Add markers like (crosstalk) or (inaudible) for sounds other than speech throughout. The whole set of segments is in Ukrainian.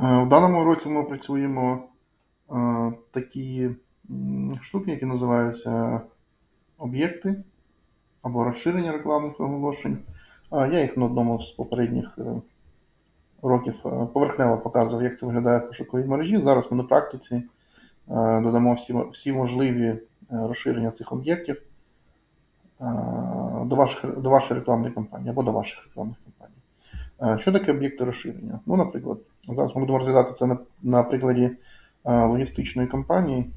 Е, В даному році ми працюємо е, такі штуки, які називаються об'єкти або розширення рекламних оголошень. Е, Я їх на одному з попередніх років поверхнево показував, як це виглядає в пошуковій мережі. Зараз ми на практиці додамо всі, всі можливі розширення цих об'єктів до, ваших, до вашої рекламної кампанії або до ваших рекламних кампаній. Е, Що таке об'єкти розширення? Ну, наприклад, зараз ми будемо розглядати це на, на прикладі е, логістичної компанії.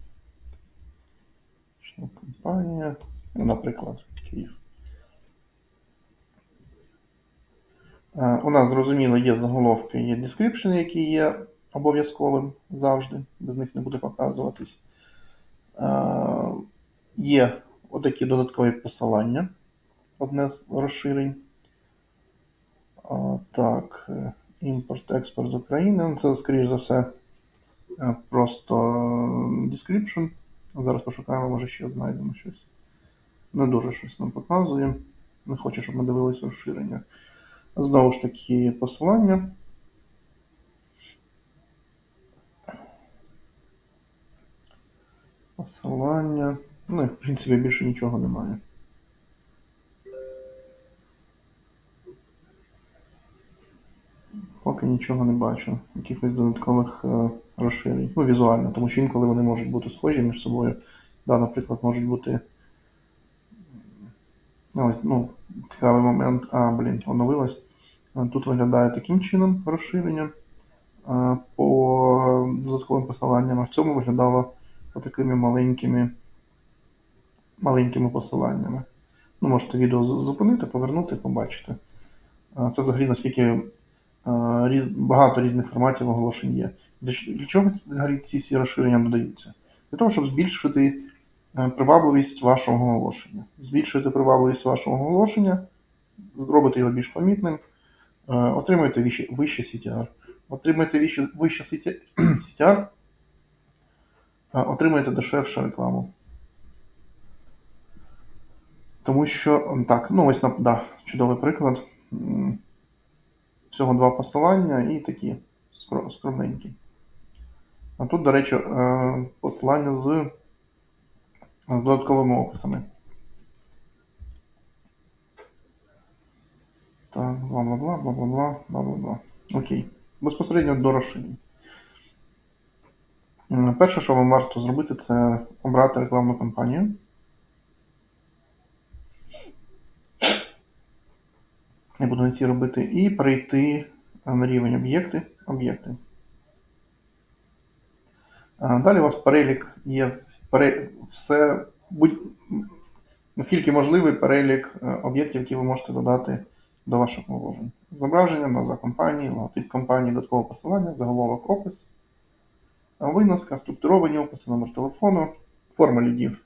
Компанія, ну, наприклад, Київ. Е, У нас, зрозуміло, є заголовки, є description, які є обов'язковим завжди, без них не буде показуватись. Є отакі додаткові посилання, одне з розширень. Так, е, імпорт, експорт з України. Ну, Це, скоріш за все, е, просто description. Зараз пошукаємо, може ще знайдемо щось. Не дуже щось нам показує. Не хочу, щоб ми дивились розширення. Знову ж таки, посилання. Посилання. Ну, і, в принципі, більше нічого немає. Поки нічого не бачу. Якихось додаткових е, розширень. Ну, візуально, тому що інколи вони можуть бути схожі між собою. Да, наприклад, можуть бути. Ну, Ось, ну, цікавий момент. А, блін, оновилось. Тут виглядає таким чином розширення по додатковим посиланням, а в цьому виглядало такими маленькими, маленькими посиланнями. Ну, можете відео зупинити, повернути, побачити. Це взагалі наскільки багато різних форматів оголошень є. Для, чого взагалі ці всі розширення додаються? Для того, щоб збільшити е, привабливість вашого оголошення. Збільшуєте привабливість вашого оголошення, зробите його більш помітним, е, отримуєте вище, CTR. Отримуєте вище, CTR, (clears throat) е, отримуєте дешевшу рекламу. Тому що, так, ну ось да, чудовий приклад всього два посилання і такі скромненькі. А тут, до речі, е, посилання з, з додатковими описами. Так, бла бла бла, бла бла бла, бла бла бла. Окей. Безпосередньо до розширень. Е, перше, що вам варто зробити, це обрати рекламну кампанію. Я буду на цій робити, і перейти на рівень об'єкти. об'єкти. Далі у вас перелік є все, будь, наскільки можливий перелік е, об'єктів, які ви можете додати до ваших положень. Зображення, назва компанії, логотип компанії, додаткове посилання, заголовок, опис, виноска, структуровані описи, номер телефону, форма лідів.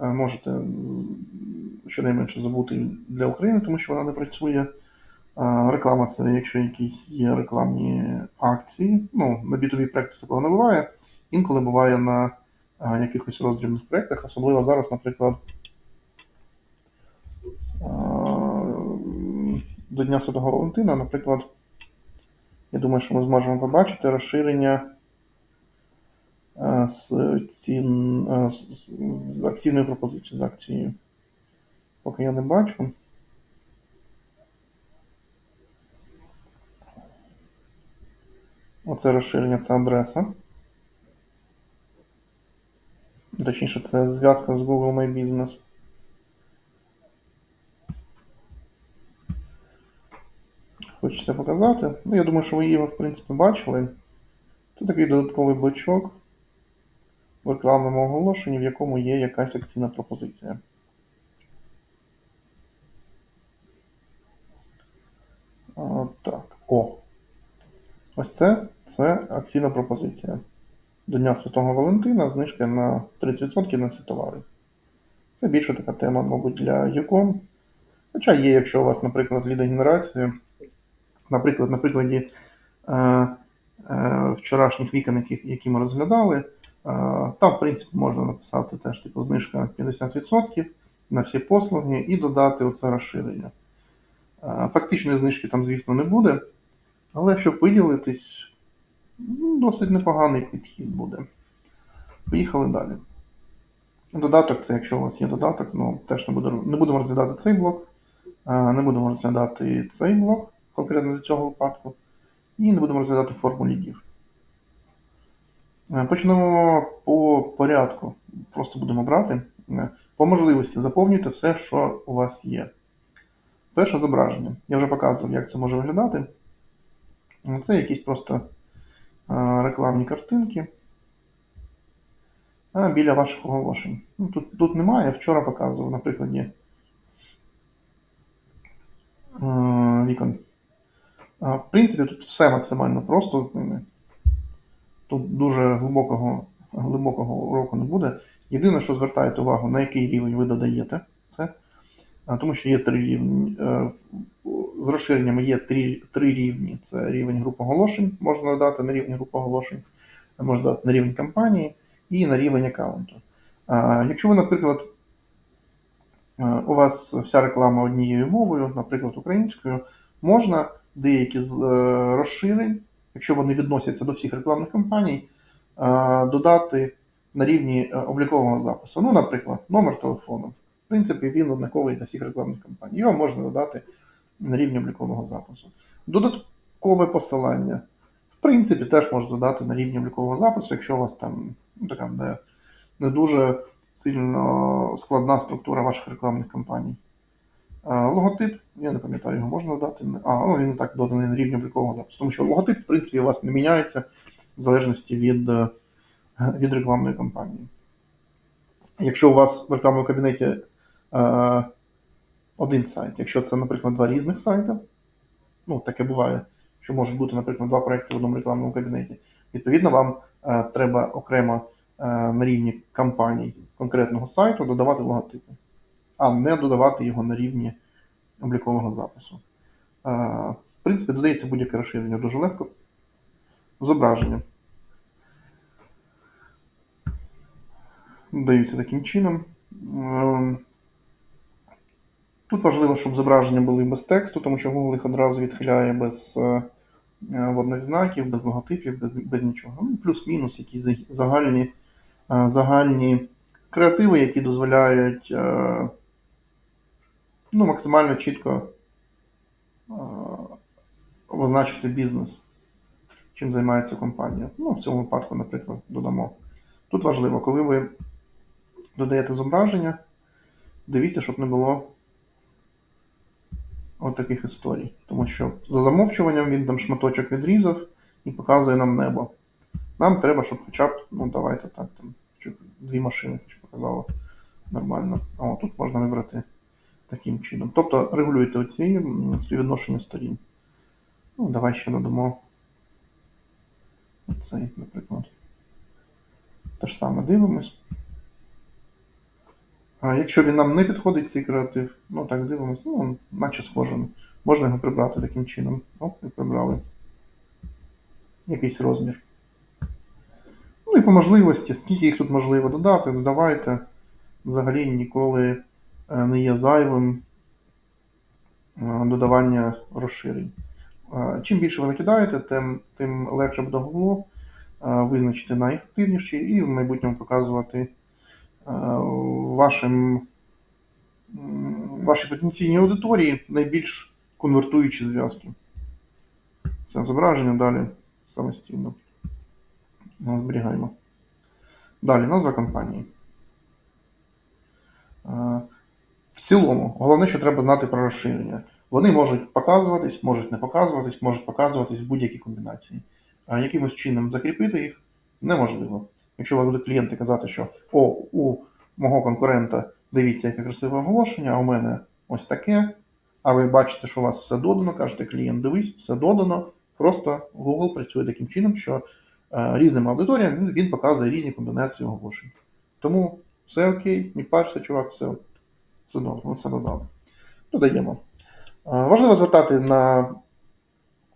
Е, Можете щонайменше забути для України, тому що вона не працює. Реклама це якщо якісь є рекламні акції. Ну, на B2B проєктах такого не буває. Інколи буває на якихось роздрібних проєктах, особливо зараз, наприклад, до Дня Святого Валентина, наприклад, я думаю, що ми зможемо побачити розширення з, цін, з, з- з акційною пропозицією, з акцією. Поки я не бачу. Оце розширення, це адреса. Точніше, це зв'язка з Google My Business. Хочеться показати. Ну, я думаю, що ви її, в принципі, бачили. Це такий додатковий блочок в рекламному оголошенні, в якому є якась акційна пропозиція. А, так, о. Ось це, це акційна пропозиція. До Дня Святого Валентина знижка на 30% на ці товари. Це більше така тема, мабуть, для Юком. Хоча є, якщо у вас, наприклад, лідогенерація, наприклад, на прикладі е, е, вчорашніх вікон, які ми розглядали, е, там, в принципі, можна написати теж типу знижка 50% на всі послуги і додати оце розширення. Фактичної знижки там, звісно, не буде, але щоб виділитись, Ну, Досить непоганий підхід буде. Поїхали далі. Додаток це, якщо у вас є додаток, ну теж не, буду, не будемо розглядати цей блок, не будемо розглядати цей блок, конкретно до цього випадку, і не будемо розглядати форму лідів. Е, Почнемо по порядку. Просто будемо брати. По можливості заповнюйте все, що у вас є. Перше зображення. Я вже показував, як це може виглядати. Е, Це якісь просто е, рекламні картинки. А, біля ваших оголошень. Ну, тут, тут немає, вчора показував, на прикладі е, вікон. В принципі, тут все максимально просто з ними. Тут дуже глибокого, глибокого уроку не буде. Єдине, що звертаєте увагу, на який рівень ви додаєте це. Тому що є три рівні. е, З розширеннями є три, три рівні. Це рівень груп оголошень, можна додати на рівні груп оголошень, можна додати на рівень кампанії і на рівень аккаунту. Якщо ви, наприклад, е, у вас вся реклама однією мовою, наприклад, українською, можна деякі з е, розширень, якщо вони відносяться до всіх рекламних кампаній, додати на рівні облікового запису. Ну, наприклад, номер телефону. Принципі, він однаковий для всіх рекламних кампаній. Його можна додати на рівні облікового запису. Додаткове посилання. В принципі, теж можна додати на рівні облікового запису, якщо у вас там ну, така не, не дуже сильно складна структура ваших рекламних кампаній. Логотип, я не пам'ятаю, його можна додати. А, ну він так доданий на рівні облікового запису. Тому що логотип, в принципі, у вас не міняється в залежності від, е, від рекламної кампанії. Якщо у вас в рекламному кабінеті один сайт, якщо це, наприклад, два різних сайти, ну таке буває, що можуть бути, наприклад, два проекти в одному рекламному кабінеті, відповідно, вам е, треба окремо е, на рівні кампаній конкретного сайту додавати логотипи, а не додавати його на рівні облікового запису. Е, в принципі, додається будь-яке розширення дуже легко. Зображення. Даються таким чином. Тут важливо, щоб зображення були без тексту, тому що Google їх одразу відхиляє без е, е, водних знаків, без логотипів, без, без нічого. Ну, Плюс-мінус якісь загальні, е, загальні креативи, які дозволяють ну, максимально чітко обозначити бізнес, чим займається компанія. Ну, в цьому випадку, наприклад, додамо. Тут важливо, коли ви додаєте зображення, дивіться, щоб не було от таких історій. Тому що за замовчуванням він там шматочок відрізав і показує нам небо. Нам треба, щоб хоча б, ну давайте так, там, дві машини хоч показало нормально. О, тут можна вибрати таким чином. Тобто регулюйте оці співвідношення сторін. Ну, давай ще додамо оцей, наприклад. Те ж саме дивимось. Якщо він нам не підходить, цей креатив, ну так дивимось, ну, наче схоже. Можна його прибрати таким чином. Оп, і прибрали. Якийсь розмір. Ну і по можливості, скільки їх тут можливо додати, додавайте. Взагалі ніколи е, не є зайвим е, додавання розширень. Е, Чим більше ви накидаєте, тим, тим легше буде Google визначити найефективніші і в майбутньому показувати вашим, вашій потенційній аудиторії найбільш конвертуючі зв'язки. Це зображення далі самостійно. Зберігаємо. Далі назва компанії. Е, В цілому, головне, що треба знати про розширення. Вони можуть показуватись, можуть не показуватись, можуть показуватись в будь-якій комбінації. А якимось чином закріпити їх неможливо. Якщо у вас будуть клієнти казати, що о, у мого конкурента дивіться, яке красиве оголошення, а у мене ось таке. А ви бачите, що у вас все додано, кажете, клієнт, дивись, все додано. Просто Google працює таким чином, що е, різним аудиторіям він, показує різні комбінації оголошень. Тому все окей, не парся, чувак, все, все добре, ми все додали. Додаємо. Е, Важливо звертати на,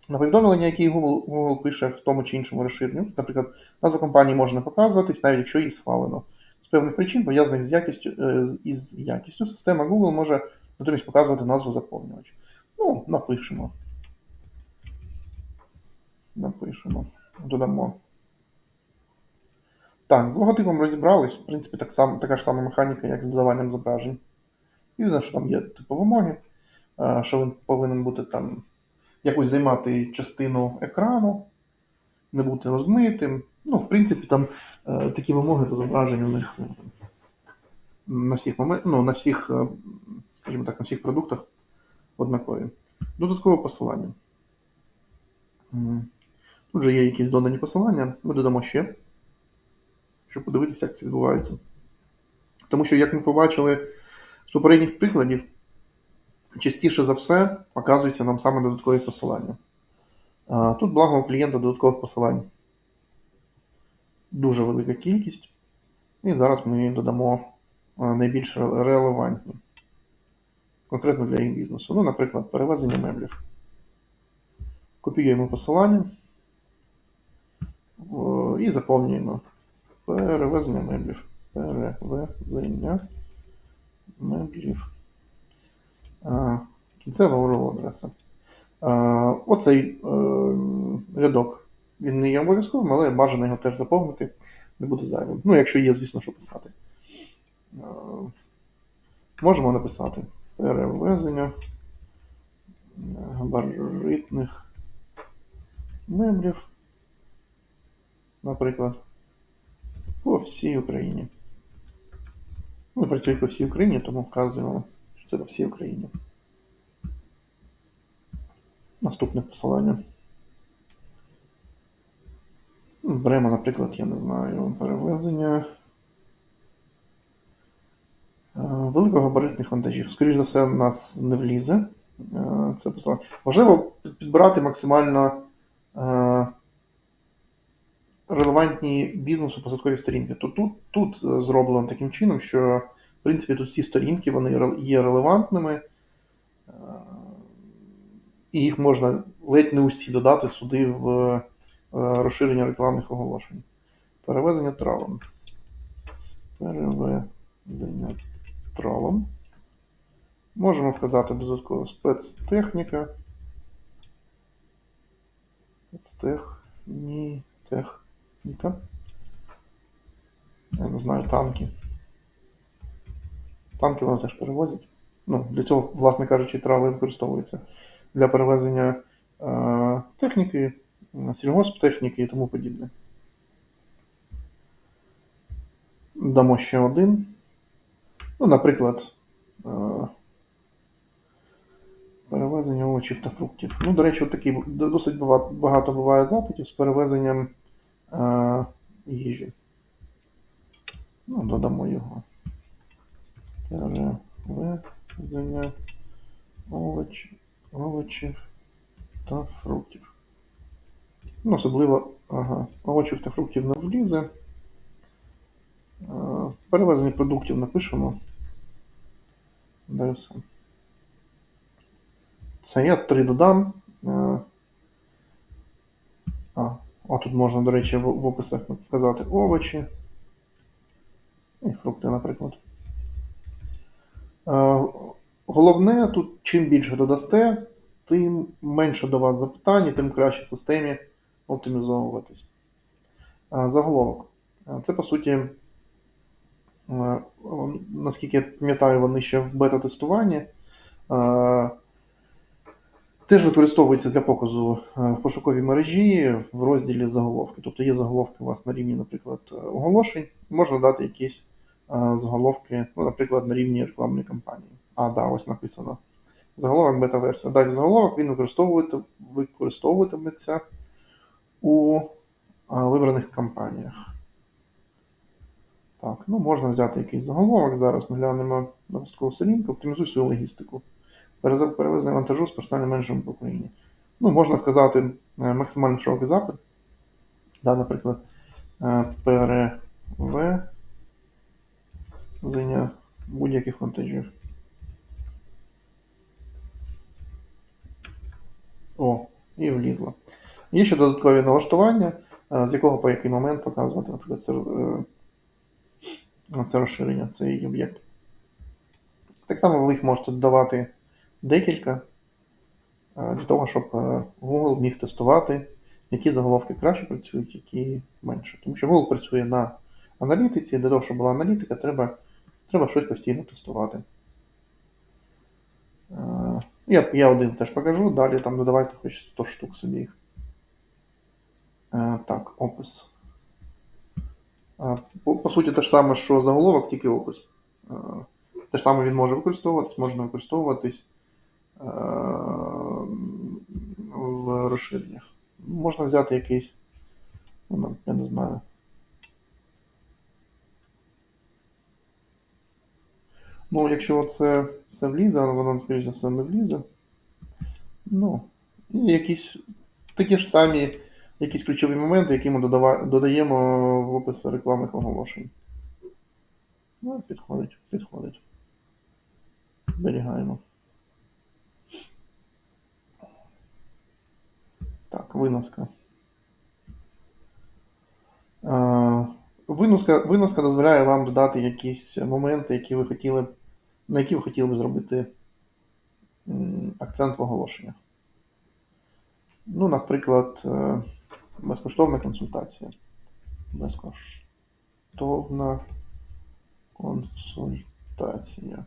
на повідомлення, які Google, Google пише в тому чи іншому розширенню. Наприклад, назва компанії може не показуватись, навіть якщо її схвалено. З певних причин, пов'язаних з якістю, е, із якістю, система Google може натомість показувати назву заповнювача. Ну, напишемо. Напишемо. Додамо. Так, з логотипом розібрались. В принципі, так само, така ж сама механіка, як з додаванням зображень. Єдине, що там є типу вимоги, е, що він повинен бути там якось займати частину екрану, не бути розмитим. Ну, в принципі, там е, такі вимоги до зображень у них е, на всіх момент, ну, на всіх, е, скажімо так, на всіх продуктах однакові. Додаткове посилання. Тут же є якісь додані посилання. Ми додамо ще, щоб подивитися, як це відбувається. Тому що, як ми побачили з попередніх прикладів, частіше за все показуються нам саме додаткові посилання. Тут, благо, у клієнта додаткових посилань дуже велика кількість. І зараз ми додамо найбільш релевантні. Конкретно для їх бізнесу. Ну, наприклад, перевезення меблів. Копіюємо посилання і заповнюємо перевезення меблів. Перевезення меблів. Кінцева URL адреса. Оцей е, рядок. Він не є обов'язковим, але бажано його теж заповнити. Не буде зайвим. Ну, якщо є, звісно, що писати. Е, Можемо написати перевезення габаритних меблів, наприклад, по всій Україні. Ми працюємо по всій Україні, тому вказуємо, це по всій Україні. Наступне посилання. Беремо, наприклад, я не знаю, перевезення е, великогабаритних вантажів. Скоріше за все, нас не влізе. е, Це посилання. Можливо, підбирати максимально е, релевантні бізнесу посадкові сторінки. Тут, тут, тут зроблено таким чином, що принципі тут всі сторінки вони є релевантними, е, і їх можна ледь не усі додати сюди в е, розширення рекламних оголошень. Перевезення тралом. Перевезення тралом. Можемо вказати додатково спецтехніка. Спецтехні... Техніка. Я не знаю, танки. Танки вони теж перевозять. Ну, для цього, власне кажучи, трали використовуються для перевезення е, техніки, сільгосптехніки і тому подібне. Дамо ще один. Ну, наприклад, е, перевезення овочів та фруктів. Ну, до речі, от такі досить багато буває запитів з перевезенням е, їжі. Ну, додамо його. Перевезення овоч, овочів та фруктів. Ну, особливо ага, овочів та фруктів не влізе. Е, Перевезення продуктів напишемо. Далі все. Це я три додам. Е, А, а тут можна, до речі, в описах вказати овочі. І фрукти, наприклад. Е, Головне, тут чим більше додасте, тим менше до вас запитань, тим краще в системі оптимізовуватись. Е, Заголовок. Е, Це, по суті, наскільки я пам'ятаю, вони ще в бета-тестуванні. Теж використовується для показу в пошуковій мережі в розділі заголовки. Тобто є заголовки у вас на рівні, наприклад, оголошень, можна дати якісь заголовки, ну, наприклад, на рівні рекламної кампанії. А, да, ось написано. Заголовок бета-версія. Далі заголовок він використовувати, використовуватиметься у вибраних кампаніях. Так, ну можна взяти якийсь заголовок. Зараз ми глянемо на посткову сторінку, оптимізуй свою логістику. Перевезення вантажу з персональним менеджером по Україні. Ну, можна вказати е, максимально широкий запит. Да, наприклад, е, перевезення будь-яких вантажів. О, і влізло. Є ще додаткові налаштування, е, з якого по який момент показувати, наприклад, це, е, це розширення, цей об'єкт. Так само ви їх можете додавати декілька е, для того, щоб Google міг тестувати які заголовки краще працюють, які менше. Тому що Google працює на аналітиці, для того, щоб була аналітика, треба, треба щось постійно тестувати. Е, Я, я один теж покажу, далі там додавайте хоч 100 штук собі їх. Е, Так, опис. Е, По, по суті, те ж саме, що заголовок, тільки опис. Те ж саме він може використовуватись, може не використовуватись в розширеннях. Можна взяти якийсь, ну, я не знаю. Ну, якщо це все влізе, але воно, скоріш за все, не влізе. Ну, і якісь такі ж самі якісь ключові моменти, які ми додава- додаємо в опис рекламних оголошень. Ну, підходить, підходить. Зберігаємо. Так, виноска. Виноска, виноска дозволяє вам додати якісь моменти, які ви хотіли, на які ви хотіли б зробити акцент в оголошеннях. Ну, наприклад, е, безкоштовна консультація. Безкоштовна консультація.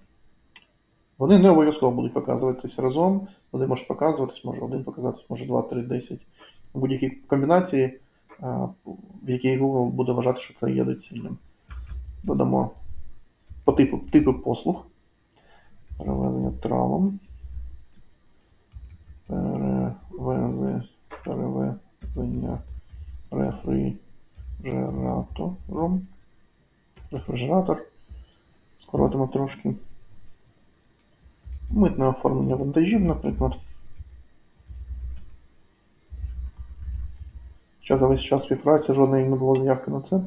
Вони не обов'язково будуть показуватись разом. Вони можуть показуватись, може один показатись, може 2, 3, 10. У будь-якій комбінації, в якій Google буде вважати, що це є доцільним. Додамо по типу, типу послуг. Перевезення тралом. Перевези, перевезення рефрижератором. Рефрижератор. Скоротимо трошки. Митне оформлення вантажів, наприклад. Хоча за весь час співпраці жодної не було заявки на це.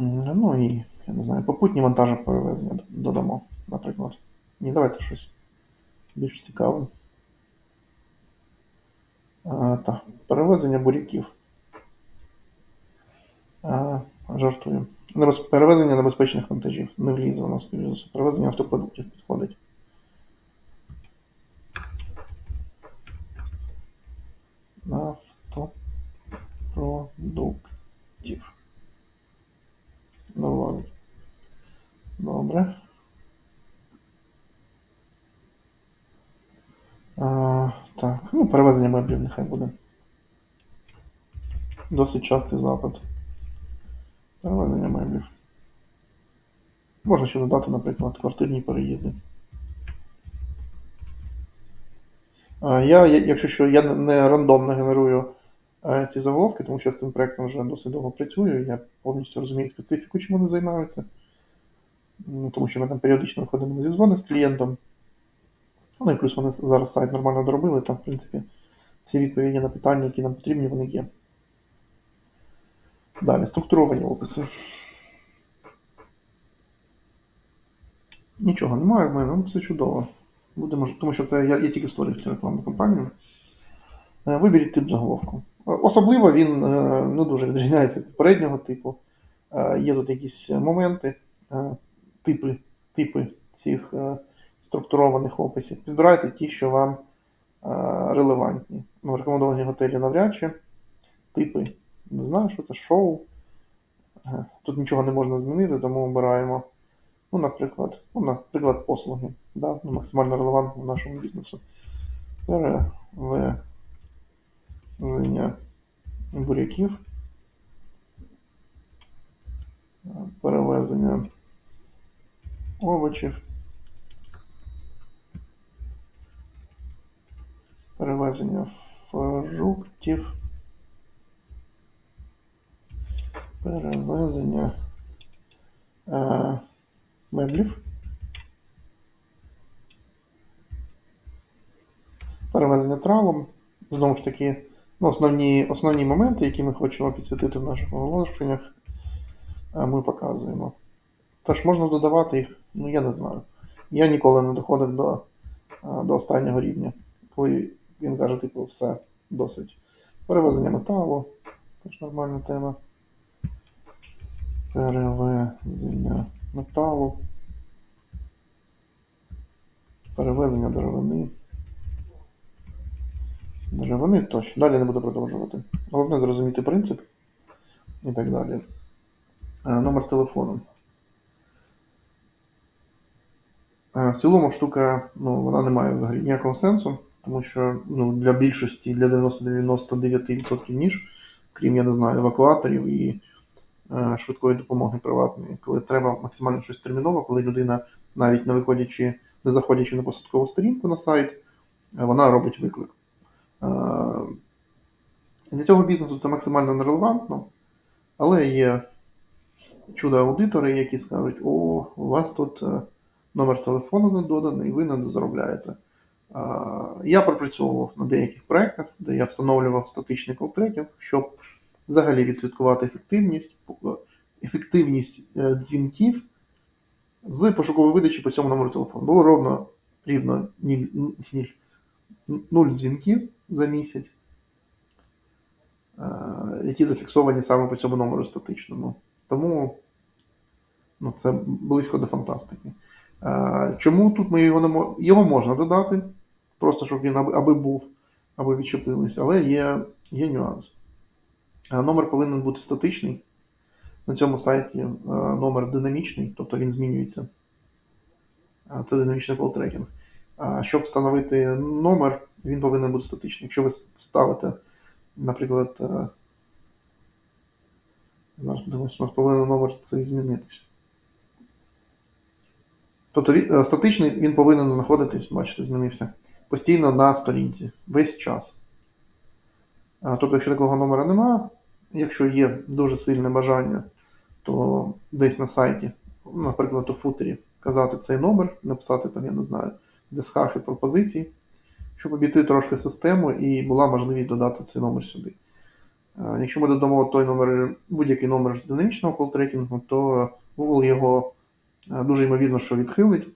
Ну і, я не знаю, попутні вантажі перевезення додамо, наприклад. Ні, давайте щось більш цікаве. Так, перевезення буряків. А, жартую. Перевезення небезпечних вантажів. Не влізе у нас. Перевезення автопродуктів підходить. Автопродуктів. Не влазить. Добре. А, так, ну, перевезення меблів нехай буде. Досить частий запит. Перевезення меблів. Можна ще додати, наприклад, квартирні переїзди. Я, якщо що, я не- рандомно генерую ці заголовки, тому що я з цим проектом вже досить довго працюю. Я повністю розумію специфіку, чим вони займаються. Ну, Тому що ми там періодично виходимо на зізвони з клієнтом. Ну і плюс вони зараз сайт нормально доробили, там, в принципі, ці відповіді на питання, які нам потрібні, вони є. Далі, структуровані описи. Нічого немає в мене, ну все чудово. Будемо, тому що це я, я тільки створив цю рекламну кампанію. Е, Виберіть тип заголовку. Особливо він не дуже відрізняється від попереднього типу. Е, Є тут якісь моменти, е, типи, типи цих структурованих описів. Підбирайте ті, що вам релевантні. Ну, рекомендовані готелі навряд чи. Типи. Не знаю, що це шоу. Тут нічого не можна змінити, тому обираємо. Ну, наприклад, ну, наприклад, послуги. Да? Ну, максимально релевантно нашому бізнесу. Перевезення буряків. Перевезення овочів. Перевезення фруктів. Перевезення е, меблів. Перевезення тралом. Знову ж таки, ну, основні, основні моменти, які ми хочемо підсвітити в наших оголошеннях, е, ми показуємо. Тож можна додавати їх, ну я не знаю. Я ніколи не доходив до, е, до останнього рівня, коли він каже, типу, все досить. Перевезення металу, теж нормальна тема. Перевезення металу. Перевезення деревини. Деревини тощо. Далі не буду продовжувати. Головне зрозуміти принцип і так далі. Е, Номер телефону. Е, В цілому штука, ну, вона не має взагалі ніякого сенсу, тому що ну, для більшості, для 99% ніж, крім, я не знаю, евакуаторів і е, швидкої допомоги приватної, коли треба максимально щось терміново, коли людина, навіть не виходячи, не заходячи на посадкову сторінку на сайт, вона робить виклик. Е, для цього бізнесу це максимально нерелевантно, але є чудо-аудитори, які скажуть, о, у вас тут е, номер телефону не доданий, ви не заробляєте. Е, я пропрацьовував на деяких проєктах, де я встановлював статичний колтрекінг, щоб взагалі відслідкувати ефективність, ефективність дзвінків з пошукової видачі по цьому номеру телефону. Було ровно рівно ніль. 0 дзвінків за місяць, е, які зафіксовані саме по цьому номеру статичному. Тому ну, це близько до фантастики. Е, чому тут ми його не мож... його можна додати? Просто щоб він аби був, аби відчепились, але є, є нюанс. Е, номер повинен бути статичний. На цьому сайті номер динамічний, тобто він змінюється. Це динамічний коллтрекінг. Щоб встановити номер, він повинен бути статичний. Якщо ви ставите, наприклад, е, зараз подивимось, у нас повинен номер цей змінитися. Тобто е, статичний він повинен знаходитись, бачите, змінився постійно на сторінці весь час. Тобто, якщо такого номера немає, якщо є дуже сильне бажання, то десь на сайті, наприклад, у футері, казати цей номер, написати там, я не знаю, дискархи пропозицій, щоб обійти трошки систему і була можливість додати цей номер сюди. Якщо ми додамо той номер, будь-який номер з динамічного колтрекінгу, то Google його е, дуже ймовірно, що відхилить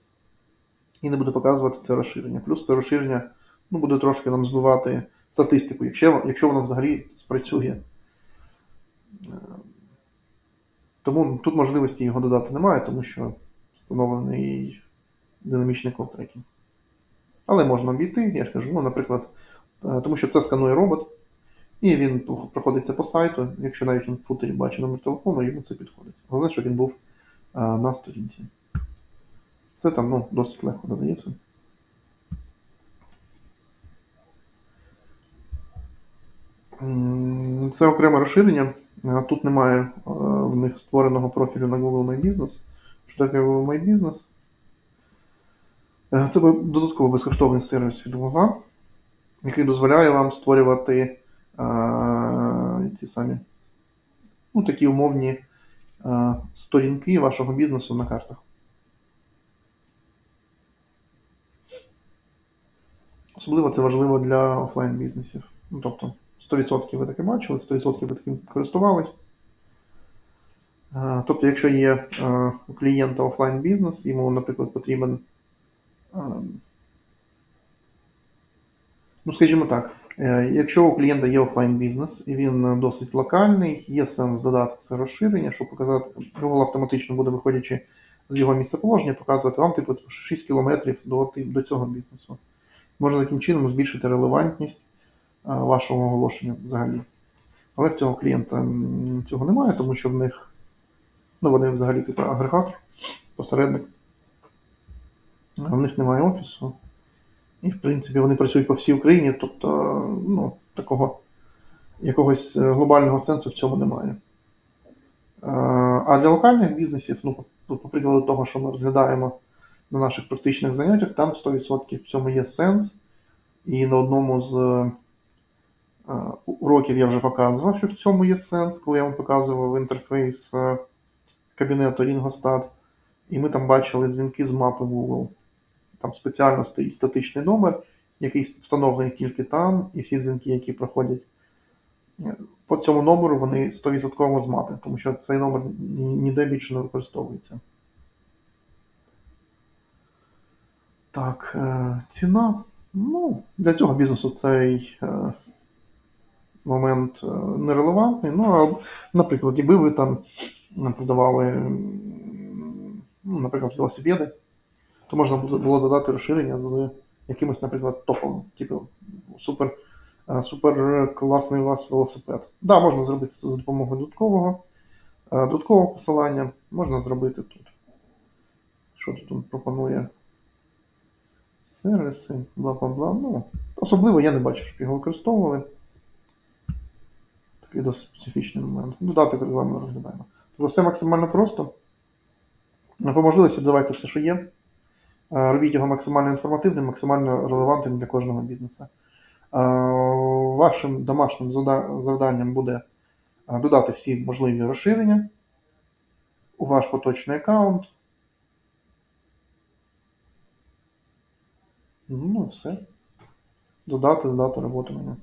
і не буде показувати це розширення. Плюс це розширення ну, буде трошки нам збивати статистику, якщо, якщо воно взагалі спрацює. Е, Тому тут можливості його додати немає, тому що встановлений динамічний колтрекінг. Але можна обійти, я ж кажу, ну, наприклад, е, тому що це сканує робот, і він проходиться по сайту. Якщо навіть він в футері бачить номер телефону, йому це підходить. Головне, щоб він був е, на сторінці. Це там ну, досить легко додається. Це окреме розширення. Е, Тут немає в них створеного профілю на Google My Business. Що таке Google My Business? Е, Це додатково безкоштовний сервіс від Google, який дозволяє вам створювати е, ці самі ну, такі умовні е, сторінки вашого бізнесу на картах. Особливо це важливо для офлайн бізнесів. Ну, тобто 100% ви таке бачили, 100% ви таким користувались. Тобто, якщо є у клієнта офлайн бізнес, йому, наприклад, потрібен, ну, скажімо так, е, якщо у клієнта є офлайн бізнес і він е, досить локальний, є сенс додати це розширення, щоб показати, Google автоматично буде виходячи з його місцеположення, показувати вам, типу, 6 кілометрів до, до цього бізнесу. Можна таким чином збільшити релевантність вашого оголошення взагалі. Але в цього клієнта цього немає, тому що в них ну, вони взагалі типу агрегатор, посередник. В них немає офісу. І, в принципі, вони працюють по всій Україні, тобто ну, такого якогось е, глобального сенсу в цьому немає. Е, А для локальних бізнесів, ну, по, прикладу того, що ми розглядаємо на наших практичних заняттях, там 100% в цьому є сенс. І на одному з е, уроків я вже показував, що в цьому є сенс, коли я вам показував інтерфейс кабінету Ringostat. І ми там бачили дзвінки з мапи Google. Там спеціально стоїть статичний номер, який встановлений тільки там, і всі дзвінки, які проходять е, по цьому номеру, вони 100% з мапи, тому що цей номер ніде більше не використовується. Так, е, ціна. Ну, для цього бізнесу цей е, момент нерелевантний. Ну, а, наприклад, якби ви там продавали, ну, наприклад, велосипеди, то можна було додати розширення з якимось, наприклад, топом, типу супер Е, Супер класний у вас велосипед. Да, можна зробити це за допомогою додаткового, е, додаткового посилання. Можна зробити тут. Що тут пропонує? Сервіси, бла-бла-бла. Ну, особливо я не бачу, щоб його використовували. Такий досить специфічний момент. Додаток реклами розглядаємо. Тобто все максимально просто. По можливості додавайте все, що є. Е, Робіть його максимально інформативним, максимально релевантним для кожного бізнесу. Е, Вашим домашнім завданням буде е, додати всі можливі розширення у ваш поточний аккаунт. Ну, все. Додати, здати роботу меню.